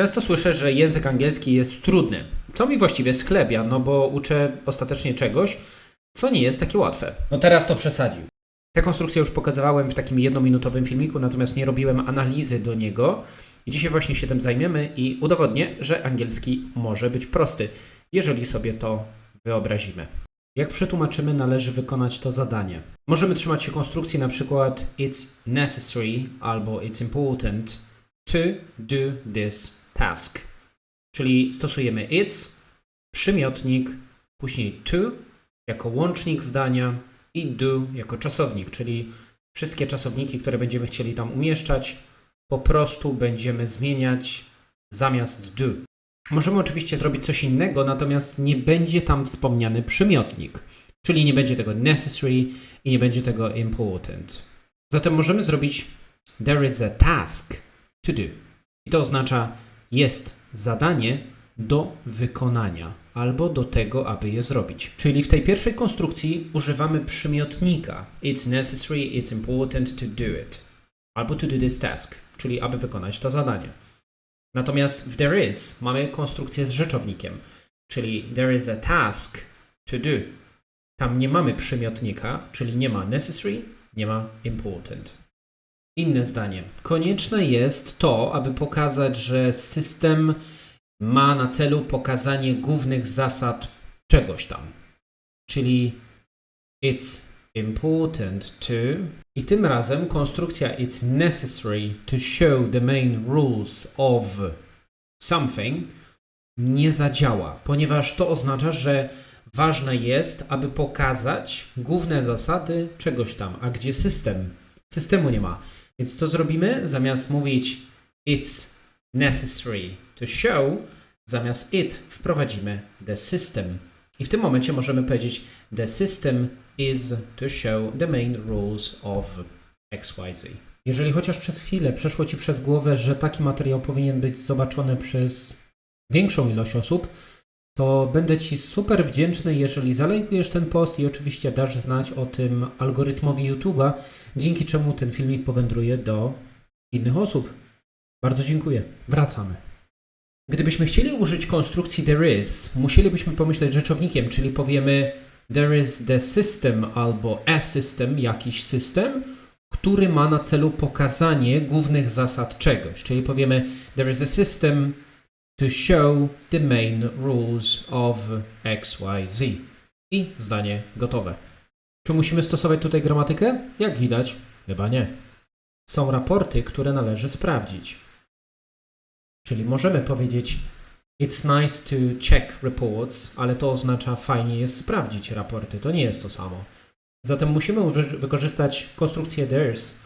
Często słyszę, że język angielski jest trudny, co mi właściwie schlebia, no bo uczę ostatecznie czegoś, co nie jest takie łatwe. No teraz to przesadził. Tę konstrukcję już pokazywałem w takim jednominutowym filmiku, natomiast nie robiłem analizy do niego. I dzisiaj właśnie się tym zajmiemy i udowodnię, że angielski może być prosty, jeżeli sobie to wyobrazimy. Jak przetłumaczymy, należy wykonać to zadanie. Możemy trzymać się konstrukcji na przykład it's necessary albo it's important to do this task. Czyli stosujemy it's, przymiotnik, później to jako łącznik zdania i do jako czasownik, czyli wszystkie czasowniki, które będziemy chcieli tam umieszczać, po prostu będziemy zmieniać zamiast do. Możemy oczywiście zrobić coś innego, natomiast nie będzie tam wspomniany przymiotnik, czyli nie będzie tego necessary i nie będzie tego important. Zatem możemy zrobić there is a task to do. I to oznacza jest zadanie do wykonania albo do tego, aby je zrobić. Czyli w tej pierwszej konstrukcji używamy przymiotnika it's necessary, it's important to do it albo to do this task, czyli aby wykonać to zadanie. Natomiast w there is mamy konstrukcję z rzeczownikiem, czyli there is a task to do. Tam nie mamy przymiotnika, czyli nie ma necessary, nie ma important. Inne zdanie. Konieczne jest to, aby pokazać, że system ma na celu pokazanie głównych zasad czegoś tam. Czyli it's important to i tym razem konstrukcja it's necessary to show the main rules of something nie zadziała, ponieważ to oznacza, że ważne jest, aby pokazać główne zasady czegoś tam, a gdzie system? Systemu nie ma. Więc co zrobimy? Zamiast mówić it's necessary to show, zamiast it wprowadzimy the system. I w tym momencie możemy powiedzieć the system is to show the main rules of XYZ. Jeżeli chociaż przez chwilę przeszło Ci przez głowę, że taki materiał powinien być zobaczony przez większą ilość osób, to będę Ci super wdzięczny, jeżeli zalajkujesz ten post i oczywiście dasz znać o tym algorytmowi YouTube'a, dzięki czemu ten filmik powędruje do innych osób. Bardzo dziękuję. Wracamy. Gdybyśmy chcieli użyć konstrukcji there is, musielibyśmy pomyśleć rzeczownikiem, czyli powiemy there is the system albo a system, jakiś system, który ma na celu pokazanie głównych zasad czegoś. Czyli powiemy there is a system to show the main rules of XYZ. I zdanie gotowe. Czy musimy stosować tutaj gramatykę? Jak widać, chyba nie. Są raporty, które należy sprawdzić. Czyli możemy powiedzieć It's nice to check reports, ale to oznacza fajnie jest sprawdzić raporty. To nie jest to samo. Zatem musimy wykorzystać konstrukcję there's,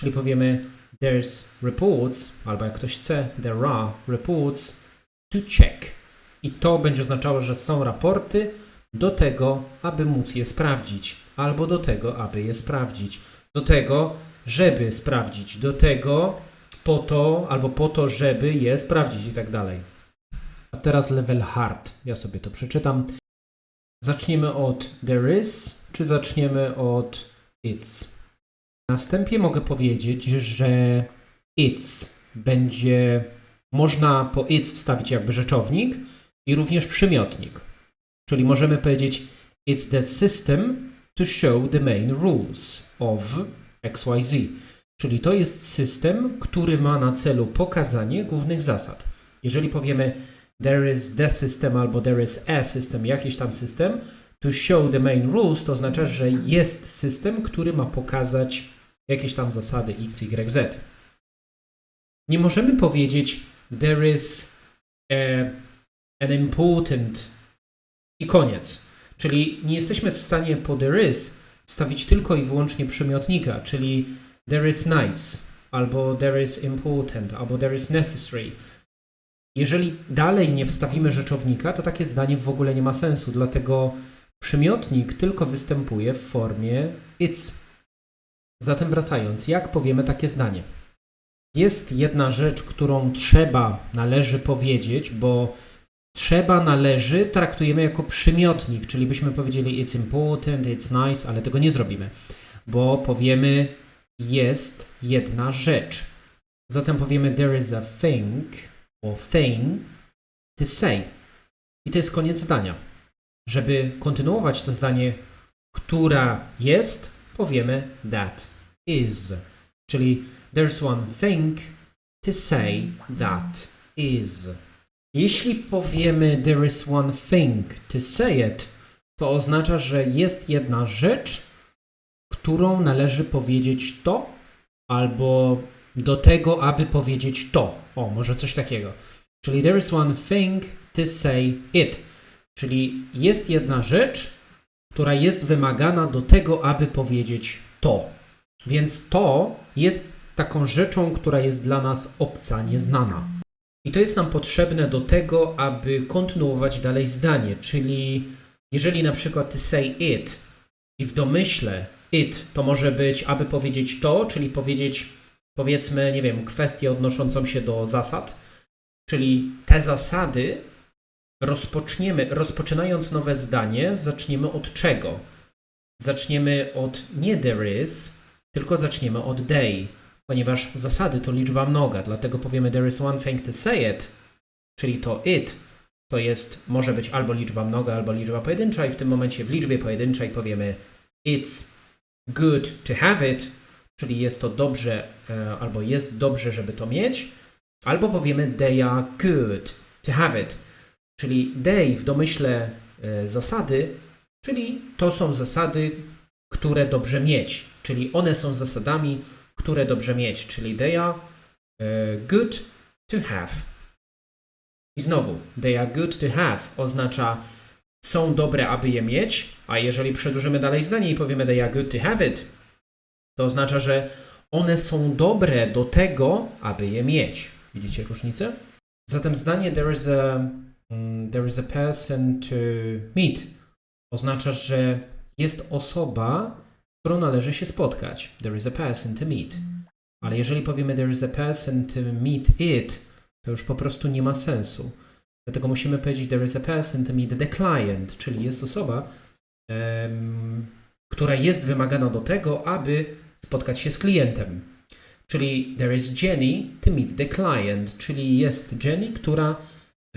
czyli powiemy there's reports, albo jak ktoś chce, there are reports to check. I to będzie oznaczało, że są raporty do tego, aby móc je sprawdzić, albo do tego, aby je sprawdzić, do tego, żeby sprawdzić, do tego, po to, albo po to, żeby je sprawdzić i tak dalej. A teraz level hard. Ja sobie to przeczytam. Zaczniemy od there is, czy zaczniemy od it's? Na wstępie mogę powiedzieć, że it's będzie można po it's wstawić jakby rzeczownik i również przymiotnik. Czyli możemy powiedzieć it's the system to show the main rules of XYZ. Czyli to jest system, który ma na celu pokazanie głównych zasad. Jeżeli powiemy there is the system albo there is a system, jakiś tam system, to show the main rules, to oznacza, że jest system, który ma pokazać jakieś tam zasady x, y, z. Nie możemy powiedzieć there is a, an important i koniec. Czyli nie jesteśmy w stanie po there is stawić tylko i wyłącznie przymiotnika, czyli there is nice, albo there is important, albo there is necessary. Jeżeli dalej nie wstawimy rzeczownika, to takie zdanie w ogóle nie ma sensu, dlatego przymiotnik tylko występuje w formie it's. Zatem wracając, jak powiemy takie zdanie? Jest jedna rzecz, którą trzeba, należy powiedzieć, bo trzeba, należy traktujemy jako przymiotnik, czyli byśmy powiedzieli it's important, it's nice, ale tego nie zrobimy, bo powiemy jest jedna rzecz. Zatem powiemy there is a thing, or thing to say. I to jest koniec zdania. Żeby kontynuować to zdanie, która jest, powiemy that is. Czyli there's one thing to say that is. Jeśli powiemy there is one thing to say it, to oznacza, że jest jedna rzecz, którą należy powiedzieć to, albo do tego, aby powiedzieć to. O, może coś takiego. Czyli there is one thing to say it. Czyli jest jedna rzecz, która jest wymagana do tego, aby powiedzieć to. Więc to jest taką rzeczą, która jest dla nas obca, nieznana. I to jest nam potrzebne do tego, aby kontynuować dalej zdanie. Czyli jeżeli na przykład to say it i w domyśle it to może być, aby powiedzieć to, czyli powiedzieć powiedzmy, nie wiem, kwestię odnoszącą się do zasad, czyli te zasady rozpoczniemy, rozpoczynając nowe zdanie, zaczniemy od czego? Zaczniemy od nie there is, tylko zaczniemy od they, ponieważ zasady to liczba mnoga, dlatego powiemy there is one thing to say it, czyli to it to jest, może być albo liczba mnoga, albo liczba pojedyncza i w tym momencie w liczbie pojedynczej powiemy it's good to have it, czyli jest to dobrze, e, albo jest dobrze, żeby to mieć, albo powiemy they are good to have it, czyli they w domyśle e, zasady, czyli to są zasady, które dobrze mieć, czyli one są zasadami, które dobrze mieć, czyli they are e, good to have. I znowu, they are good to have oznacza są dobre, aby je mieć, a jeżeli przedłużymy dalej zdanie i powiemy they are good to have it, to oznacza, że one są dobre do tego, aby je mieć. Widzicie różnicę? Zatem zdanie there is a, mm, there is a person to meet oznacza, że jest osoba, którą należy się spotkać. There is a person to meet. Ale jeżeli powiemy there is a person to meet it, to już po prostu nie ma sensu. Dlatego musimy powiedzieć there is a person to meet the client, czyli jest osoba, em, która jest wymagana do tego, aby spotkać się z klientem. Czyli there is Jenny to meet the client, czyli jest Jenny, która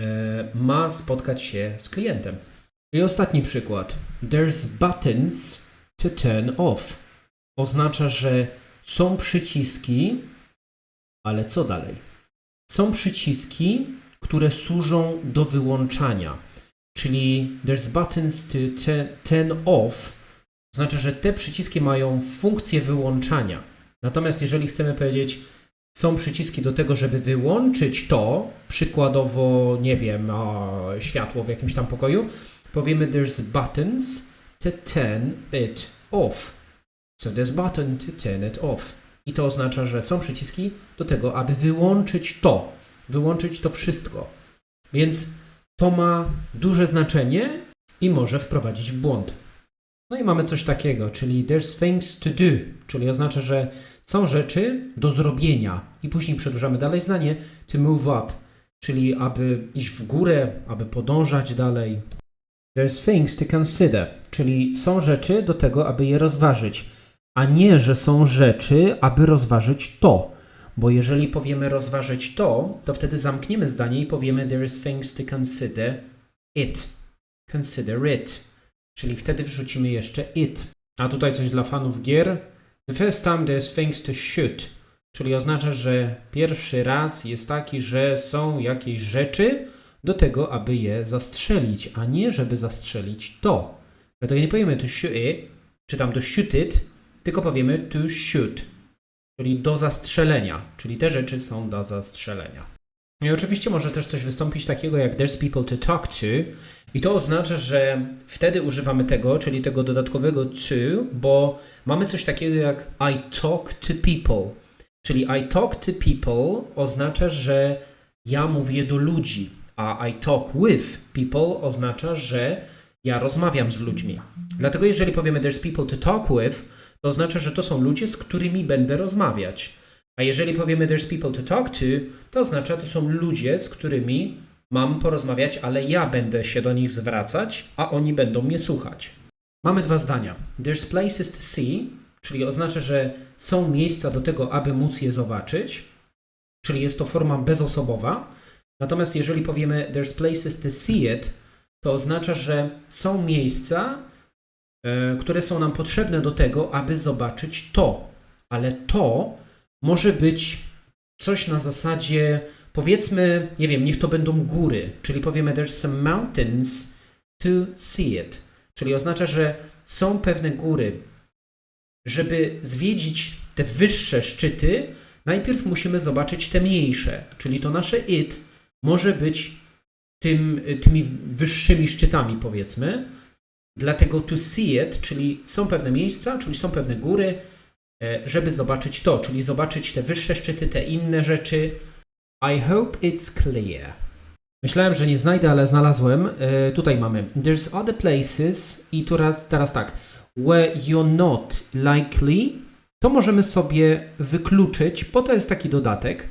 e, ma spotkać się z klientem. I ostatni przykład. There's buttons to turn off. Oznacza, że są przyciski, ale co dalej? Są przyciski, które służą do wyłączania. Czyli there's buttons to turn off. Oznacza, że te przyciski mają funkcję wyłączania. Natomiast jeżeli chcemy powiedzieć, są przyciski do tego, żeby wyłączyć to, przykładowo, nie wiem, światło w jakimś tam pokoju, powiemy there's buttons to turn it off. So there's button to turn it off. I to oznacza, że są przyciski do tego, aby wyłączyć to, wyłączyć to wszystko. Więc to ma duże znaczenie i może wprowadzić w błąd. No i mamy coś takiego, czyli there's things to do, czyli oznacza, że są rzeczy do zrobienia. I później przedłużamy dalej zdanie to move up, czyli aby iść w górę, aby podążać dalej. There's things to consider, czyli są rzeczy do tego, aby je rozważyć, a nie, że są rzeczy, aby rozważyć to. Bo jeżeli powiemy rozważyć to, to wtedy zamkniemy zdanie i powiemy there is things to consider it. Consider it. Czyli wtedy wrzucimy jeszcze it. A tutaj coś dla fanów gier. The first time there's things to shoot. Czyli oznacza, że pierwszy raz jest taki, że są jakieś rzeczy do tego, aby je zastrzelić, a nie żeby zastrzelić to. Dlatego nie powiemy to shoot it, czy tam to shoot it, tylko powiemy to shoot, czyli do zastrzelenia, czyli te rzeczy są do zastrzelenia. I oczywiście może też coś wystąpić takiego jak there's people to talk to i to oznacza, że wtedy używamy tego, czyli tego dodatkowego to, bo mamy coś takiego jak I talk to people. Czyli I talk to people oznacza, że ja mówię do ludzi, a I talk with people oznacza, że ja rozmawiam z ludźmi. Dlatego jeżeli powiemy there's people to talk with, to oznacza, że to są ludzie, z którymi będę rozmawiać. A jeżeli powiemy there's people to talk to, to oznacza, to są ludzie, z którymi mam porozmawiać, ale ja będę się do nich zwracać, a oni będą mnie słuchać. Mamy dwa zdania. There's places to see, czyli oznacza, że są miejsca do tego, aby móc je zobaczyć, czyli jest to forma bezosobowa. Natomiast jeżeli powiemy there's places to see it, to oznacza, że są miejsca, e, które są nam potrzebne do tego, aby zobaczyć to. Ale to może być coś na zasadzie, powiedzmy, nie wiem, niech to będą góry, czyli powiemy there's some mountains to see it. Czyli oznacza, że są pewne góry. Żeby zwiedzić te wyższe szczyty, najpierw musimy zobaczyć te mniejsze, czyli to nasze it może być tym, tymi wyższymi szczytami, powiedzmy. Dlatego to see it, czyli są pewne miejsca, czyli są pewne góry, e, żeby zobaczyć to, czyli zobaczyć te wyższe szczyty, te inne rzeczy. I hope it's clear. Myślałem, że nie znajdę, ale znalazłem. E, tutaj mamy There's other places i teraz, teraz tak. Where you're not likely, to możemy sobie wykluczyć, bo to jest taki dodatek.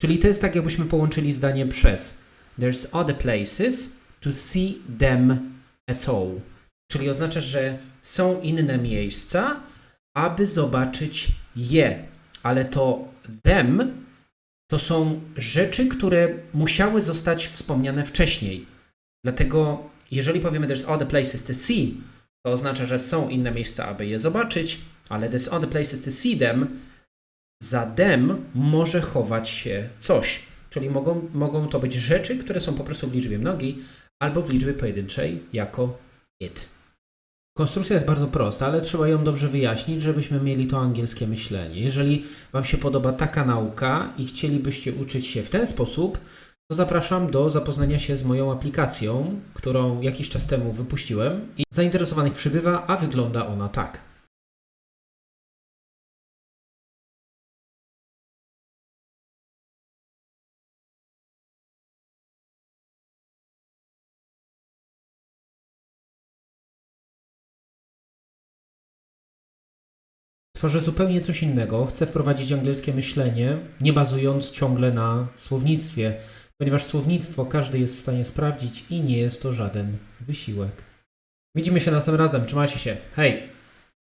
Czyli to jest tak, jakbyśmy połączyli zdanie przez There's other places to see them at all. Czyli oznacza, że są inne miejsca, aby zobaczyć je. Ale to them to są rzeczy, które musiały zostać wspomniane wcześniej. Dlatego, jeżeli powiemy there's other places to see, to oznacza, że są inne miejsca, aby je zobaczyć, ale there's other places to see them, za them może chować się coś. Czyli mogą, mogą to być rzeczy, które są po prostu w liczbie mnogiej, albo w liczbie pojedynczej jako it. Konstrukcja jest bardzo prosta, ale trzeba ją dobrze wyjaśnić, żebyśmy mieli to angielskie myślenie. Jeżeli Wam się podoba taka nauka i chcielibyście uczyć się w ten sposób, to zapraszam do zapoznania się z moją aplikacją, którą jakiś czas temu wypuściłem i zainteresowanych przybywa, a wygląda ona tak. Tworzę zupełnie coś innego. Chcę wprowadzić angielskie myślenie, nie bazując ciągle na słownictwie, ponieważ słownictwo każdy jest w stanie sprawdzić i nie jest to żaden wysiłek. Widzimy się następnym razem. Trzymajcie się. Hej!